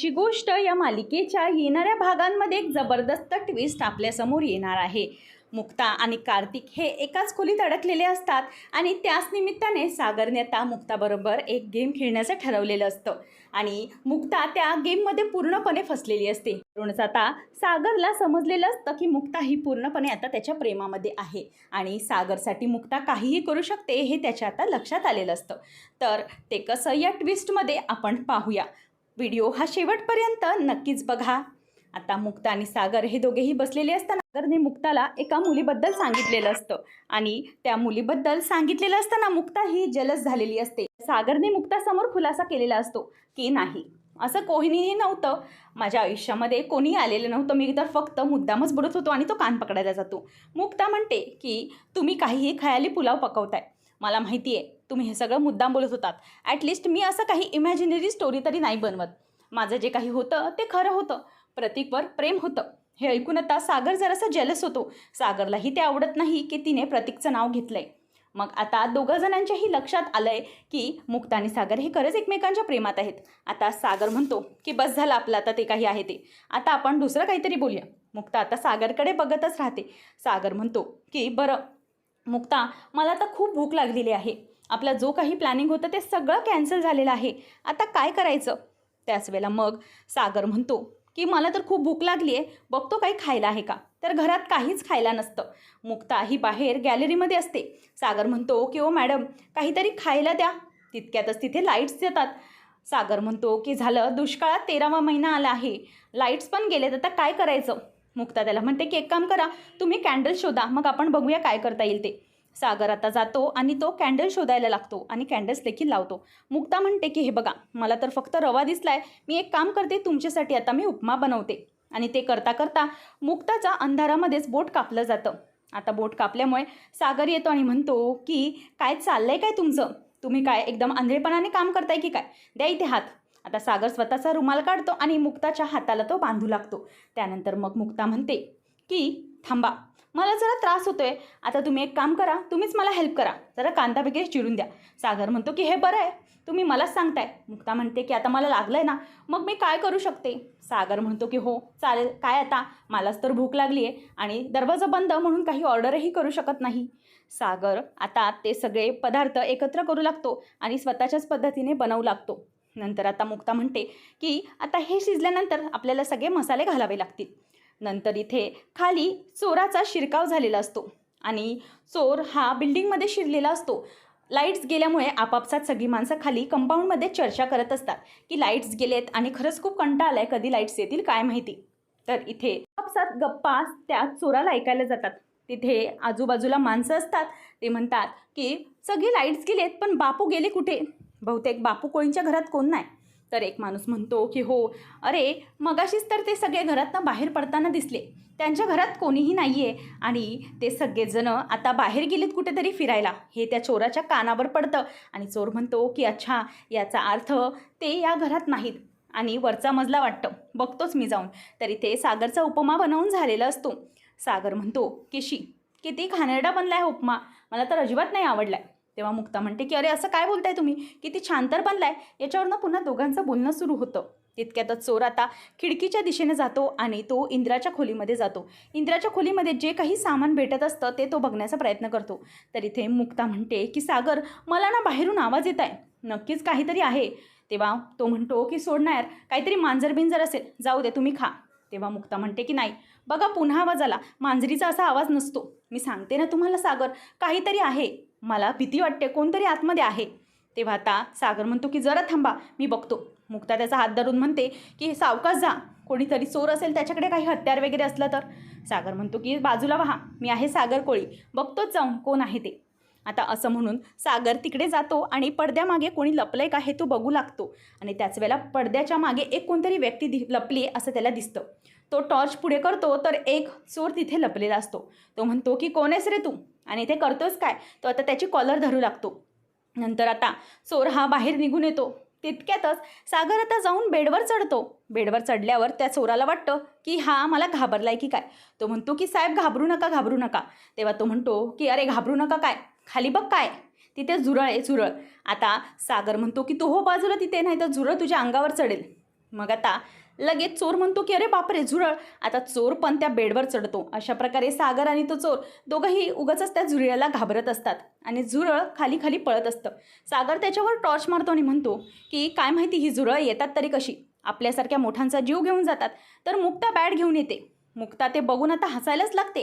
ची गोष्ट या मालिकेच्या येणाऱ्या भागांमध्ये एक जबरदस्त ट्विस्ट आपल्यासमोर येणार आहे. मुक्ता आणि कार्तिक हे एकाच खोलीत अडकलेले असतात आणि त्याच निमित्ताने सागरने आता मुक्ताबरोबर एक गेम खेळण्याचं ठरवलेलं असतं. आणि मुक्ता त्या गेममध्ये पूर्णपणे फसलेली असते. म्हणूनच आता सागरला समजलेलं असतं की मुक्ता ही पूर्णपणे आता त्याच्या प्रेमामध्ये आहे. आणि सागरसाठी मुक्ता काहीही करू शकते हे त्याच्या आता लक्षात आलेलं असतं. तर ते कसं या ट्विस्टमध्ये आपण पाहूया. व्हिडिओ हा शेवटपर्यंत नक्कीच बघा. आता मुक्ता आणि सागर हे दोघेही बसलेले असताना सागरने मुक्ताला एका मुलीबद्दल सांगितलेलं असतं. आणि त्या मुलीबद्दल सांगितलेलं असताना मुक्ता ही जलस झालेली असते. सागरने मुक्तासमोर खुलासा केलेला असतो की नाही. असं कोणीही नव्हतं. माझ्या आयुष्यामध्ये कोणी आलेलं नव्हतं. मी तर फक्त मुद्दामच बोलत होतो आणि तो कान पकडायला जातो. मुक्ता म्हणते की तुम्ही काहीही खयाली पुलाव पकवताय. मला माहिती आहे तुम्ही हे सगळं मुद्दाम बोलत होतात. ॲटलिस्ट मी असं काही इमॅजिनरी स्टोरी तरी नाही बनवत. माझं जे काही होतं ते खरं होतं. प्रतीकवर प्रेम होतं. हे ऐकून आता सागर जरासं जेलस होतो. सागरलाही ते आवडत नाही की तिने प्रतीकचं नाव घेतलंय. मग आता दोघं जणांच्याही लक्षात आलंय की मुक्ता आणि सागर हे खरंच एकमेकांच्या प्रेमात आहेत. आता सागर म्हणतो की बस झालं आपलं आता ते काही आहे ते. आता आपण दुसरं काहीतरी बोलूया. मुक्ता आता सागरकडे बघतच राहते. सागर म्हणतो की बरं मुक्ता मला आता खूप भूक लागलेली आहे. आपला जो काही प्लॅनिंग होतं ते सगळं कॅन्सल झालेलं आहे. आता काय करायचं? त्याच वेळेला मग सागर म्हणतो की मला तर खूप भूक लागली आहे बघतो काही खायला आहे का? तर घरात काहीच खायला नसतं. मुक्ता ही बाहेर गॅलरीमध्ये असते. सागर म्हणतो की ओ मॅडम काहीतरी खायला द्या. तितक्यातच तिथे लाईट्स येतात. सागर म्हणतो की झालं दुष्काळात तेरावा महिना आला आहे. लाईट्स पण गेलेत आता काय करायचं? मुक्ता त्याला म्हणते की एक काम करा तुम्ही कॅन्डल शोधा मग आपण बघूया काय करता येईल ते. सागर आता जातो आणि तो कॅन्डल शोधायला लागतो आणि कॅन्डल्स देखील लावतो. मुक्ता म्हणते की हे बघा मला तर फक्त रवा दिसलाय मी एक काम करते तुमच्यासाठी आता मी उपमा बनवते. आणि ते करता करता मुक्ताचा अंधारामध्येच बोट कापलं जातं. आता बोट कापल्यामुळे सागर येतो आणि म्हणतो की काय चाललंय काय तुमचं? तुम्ही काय एकदम आंधळेपणाने काम करताय की काय? द्या इथे हात. आता सागर स्वतःचा रुमाल काढतो आणि मुक्ताच्या हाताला तो बांधू लागतो. त्यानंतर मग मुक्ता म्हणते की थांबा मला जरा त्रास होतोय. आता तुम्ही एक काम करा तुम्हीच मला हेल्प करा. जरा कांदा वगैरे चिरून द्या. सागर म्हणतो की हे बरं आहे तुम्ही मलाच सांगताय. मुक्ता म्हणते की आता मला लागलं आहे ना मग मी काय करू शकते? सागर म्हणतो की हो चालेल काय आता? मलाच तर भूक लागली आहे आणि दरवाजा बंद म्हणून काही ऑर्डरही करू शकत नाही. सागर आता ते सगळे पदार्थ एकत्र करू लागतो आणि स्वतःच्याच पद्धतीने बनवू लागतो. नंतर आता मुक्ता म्हणते की आता हे शिजल्यानंतर आपल्याला सगळे मसाले घालावे लागतील. नंतर इथे खाली चोराचा शिरकाव झालेला असतो आणि चोर हा बिल्डिंगमध्ये शिरलेला असतो. लाईट्स गेल्यामुळे आपापसात सगळी माणसं खाली कंपाऊंडमध्ये चर्चा करत असतात की लाईट्स गेलेत आणि खरंच खूप कंटाळा आलाय कधी लाईट्स येतील काय माहिती. तर इथे आपापसात गप्पा त्या चोराला ऐकायला जातात. तिथे आजूबाजूला माणसं असतात. ते म्हणतात की सगळी लाईट्स गेलेत पण बापू गेले कुठे? बहुतेक बापू कोळींच्या घरात कोण नाही. तर एक माणूस म्हणतो की हो अरे मगाशीच तर ते सगळे घरातनं बाहेर पडताना दिसले. त्यांच्या घरात कोणीही नाही आहे आणि ते सगळेजणं आता बाहेर गेलेत कुठेतरी फिरायला. हे त्या चोराच्या कानावर पडतं आणि चोर म्हणतो की अच्छा याचा अर्थ ते या घरात नाहीत आणि वरचा मजला वाटतं. बघतोच मी जाऊन. तरी ते सागरचा उपमा बनवून झालेला असतो. सागर म्हणतो की शी किती घाणेरडा बनला आहे उपमा. मला तर अजिबात नाही आवडला आहे तेव्हा मुक्ता म्हणते की अरे असं काय बोलताय तुम्ही? किती छान तर बनलाय. याच्यावरनं पुन्हा दोघांचं बोलणं सुरू होतं. तितक्यातच चोर आता खिडकीच्या दिशेने जातो आणि तो इंद्राच्या खोलीमध्ये जातो. इंद्राच्या खोलीमध्ये जे काही सामान भेटत असतं ते तो बघण्याचा प्रयत्न करतो. तर इथे मुक्ता म्हणते की सागर मला ना बाहेरून आवाज येत आहे नक्कीच काहीतरी आहे. तेव्हा तो म्हणतो की सोडणार काहीतरी मांजर बिंजर असेल. जाऊ दे तुम्ही खा. तेव्हा मुक्ता म्हणते की नाही. बघा पुन्हा आवाज आला. मांजरीचा असा आवाज नसतो. मी सांगते ना तुम्हाला सागर काहीतरी आहे. मला भीती वाटते कोणतरी आतमध्ये आहे. तेव्हा आता सागर म्हणतो की जरा थांबा मी बघतो. मुक्ता त्याचा हात धरून म्हणते की सावकाश जा. कोणीतरी चोर असेल त्याच्याकडे काही हत्यार वगैरे असलं तर. सागर म्हणतो की बाजूला व्हा. मी आहे सागर कोळी. बघतोच जाऊन कोण आहे ते. आता असं म्हणून सागर तिकडे जातो आणि पडद्यामागे कोणी लपलंय का हे तो बघू लागतो. आणि त्याच वेळेला पडद्याच्या मागे एक कोणतरी व्यक्ती दि लपली असं त्याला दिसतं. तो टॉर्च पुढे करतो तर एक चोर तिथे लपलेला असतो. तो म्हणतो की कोण आहेस रे तू? आणि ते करतोच काय? तो आता त्याची कॉलर धरू लागतो. नंतर आता चोर हा बाहेर निघून येतो. तितक्यातच सागर आता जाऊन बेडवर चढतो. बेडवर चढल्यावर त्या चोराला वाटतं की हा मला घाबरलाय की काय? तो म्हणतो की साहेब घाबरू नका घाबरू नका. तेव्हा तो म्हणतो की अरे घाबरू नका काय? खाली बघ काय. तिथे झुरळ आहे झुरळ. आता सागर म्हणतो की तू हो बाजूला तिथे नाही तर झुरळ तुझ्या अंगावर चढेल. मग आता लगेच चोर म्हणतो की अरे बापरे झुरळ. आता चोर पण त्या बेडवर चढतो. अशा प्रकारे सागर आणि तो चोर दोघंही उगाचच त्या झुरळाला घाबरत असतात आणि झुरळ खाली खाली पळत असतं. सागर त्याच्यावर टॉर्च मारतो आणि म्हणतो की काय माहिती ही झुरळ येतात तरी कशी? आपल्यासारख्या मोठ्यांचा जीव घेऊन जातात तर मुक्ता बॅट घेऊन येते. मुक्ता ते बघून आता हसायलाच लागते.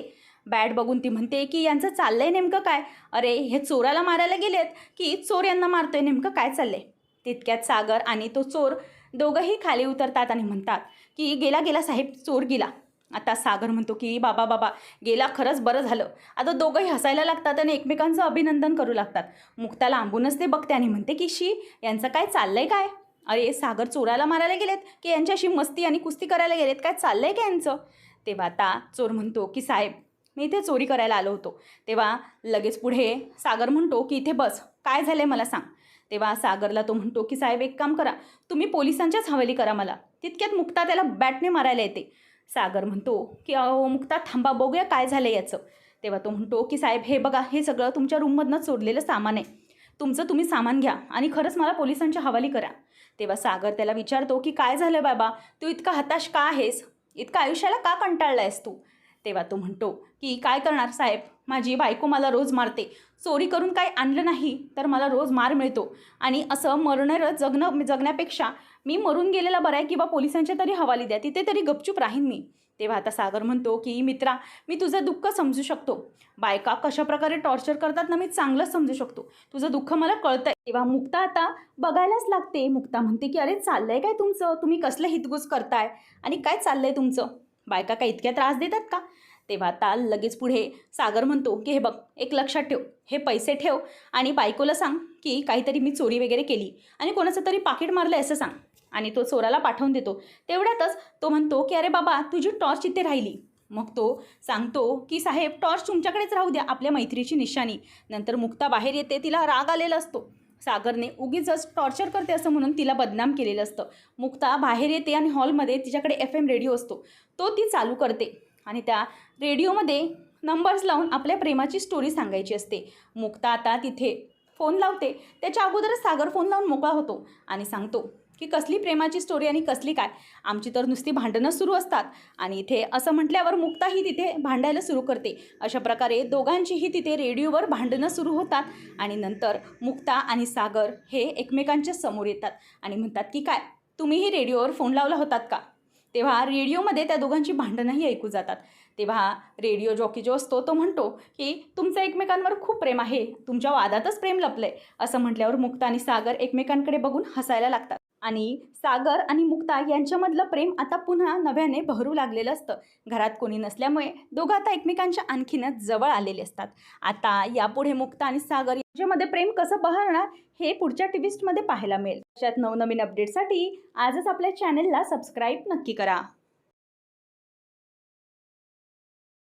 बॅट बघून ती म्हणते की यांचं चाललंय नेमकं काय? अरे हे चोराला मारायला गेलेत की चोर यांना मारतोय नेमकं काय चाललंय? तितक्यात सागर आणि तो चोर दोघंही खाली उतरतात आणि म्हणतात की गेला गेला साहेब चोर गेला. आता सागर म्हणतो की बाबा बाबा गेला खरंच बरं झालं. आता दोघंही हसायला लागतात आणि एकमेकांचं अभिनंदन करू लागतात. मुक्ताला आंबूनच ते बघते आणि म्हणते की शी यांचं काय चाललंय काय? अरे सागर चोराला मारायला गेलेत की यांच्याशी मस्ती आणि कुस्ती करायला गेलेत? काय चाललंय का यांचं? तेव्हा आता चोर म्हणतो की साहेब मी इथे चोरी करायला आलो होतो. तेव्हा लगेच पुढे सागर म्हणतो की इथे बस. काय झालं आहे मला सांग. तेव्हा सागरला तो म्हणतो की साहेब एक काम करा. तुम्ही पोलिसांच्याच हवेली करा मला. तितक्यात मुक्ता त्याला बॅटने मारायला येते. सागर म्हणतो की अहो मुक्ता थांबा बघूया काय झालं याचं. तेव्हा तो म्हणतो की साहेब हे बघा हे सगळं तुमच्या रूममधनं चोरलेलं सामान आहे. तुमचं तुम्ही सामान घ्या आणि खरंच मला पोलिसांच्या हवाली करा. तेव्हा सागर त्याला विचारतो की काय झालं बाबा? तू इतका हताश का आहेस? इतका आयुष्याला का कंटाळला आहेस तू? तेव्हा तो म्हणतो की काय करणार साहेब? माझी बायको मला रोज मारते. चोरी करून काय आणलं नाही तर मला रोज मार मिळतो. आणि असं मरणारं जगणं जगण्यापेक्षा मी मरून गेलेला बरं आहे किंवा पोलिसांच्या तरी हवाली द्या तिथे तरी गपचूप राहीन मी. तेव्हा आता सागर म्हणतो की मित्रा मी तुझं दुःख समजू शकतो. बायका कशा प्रकारे टॉर्चर करतात ना मी चांगलंच समजू शकतो. तुझं दुःख मला कळतंय. तेव्हा मुक्ता आता बघायलाच लागते. मुक्ता म्हणते की अरे चाललंय काय तुमचं? तुम्ही कसलं हितगुज करताय? आणि काय चाललंय तुमचं? बायका काय इतक्या त्रास देतात का? तेव्हा ताल लगेच पुढे सागर म्हणतो की हे बघ एक लक्षात ठेव हे पैसे ठेव आणि बायकोला सांग की काहीतरी मी चोरी वगैरे केली आणि कोणाचं तरी पाकिट मारलं आहे असं सांग आणि तो चोराला पाठवून देतो. तेवढ्यातच तो म्हणतो की अरे बाबा तुझी टॉर्च इथे राहिली. मग तो सांगतो की साहेब टॉर्च तुमच्याकडेच राहू द्या आपल्या मैत्रीची निशाणी. नंतर मुक्ता बाहेर येते तिला राग आलेला असतो. सागरने उगीच टॉर्चर करते असं म्हणून तिला बदनाम केलेलं असतं. मुक्ता बाहेर येते आणि हॉलमध्ये तिच्याकडे एफ एम रेडिओ असतो. तो ती चालू करते आणि त्या रेडिओमध्ये नंबर्स लावून आपल्या प्रेमाची स्टोरी सांगायची असते. मुक्ता आता तिथे फोन लावते. त्याच्या अगोदरच सागर फोन लावून मोकळा होतो आणि सांगतो की कसली प्रेमाची स्टोरी आणि कसली काय? आमची तर नुसती भांडणं सुरू असतात. आणि इथे असं म्हटल्यावर मुक्ताही तिथे भांडायला सुरू करते. अशा प्रकारे दोघांचीही तिथे रेडिओवर भांडणं सुरू होतात. आणि नंतर मुक्ता आणि सागर हे एकमेकांच्या समोर येतात. आणि म्हणतात की काय? तुम्हीही रेडिओवर फोन लावला होतात का? तेव्हा रेडिओमध्ये त्या दोघांची भांडणंही ऐकू जातात. तेव्हा रेडिओ जॉकी जो असतो तो म्हणतो की तुमचं एकमेकांवर खूप प्रेम आहे. तुमच्या वादातच प्रेम लपलंय. असं म्हटल्यावर मुक्ता आणि सागर एकमेकांकडे बघून हसायला लागतात. आणि सागर आणि मुक्ता यांच्यामधलं प्रेम आता पुन्हा नव्याने बहरू लागलेलं असतं. घरात कोणी नसल्यामुळे दोघं आता एकमेकांच्या आणखीनच जवळ आलेले असतात. आता यापुढे मुक्ता आणि सागर यांच्यामध्ये प्रेम कसं बहरणार हे पुढच्या टिविस्टमध्ये पाहायला मिळेल. अशात नवनवीन अपडेटसाठी आजच आपल्या चॅनेलला सबस्क्राईब नक्की करा.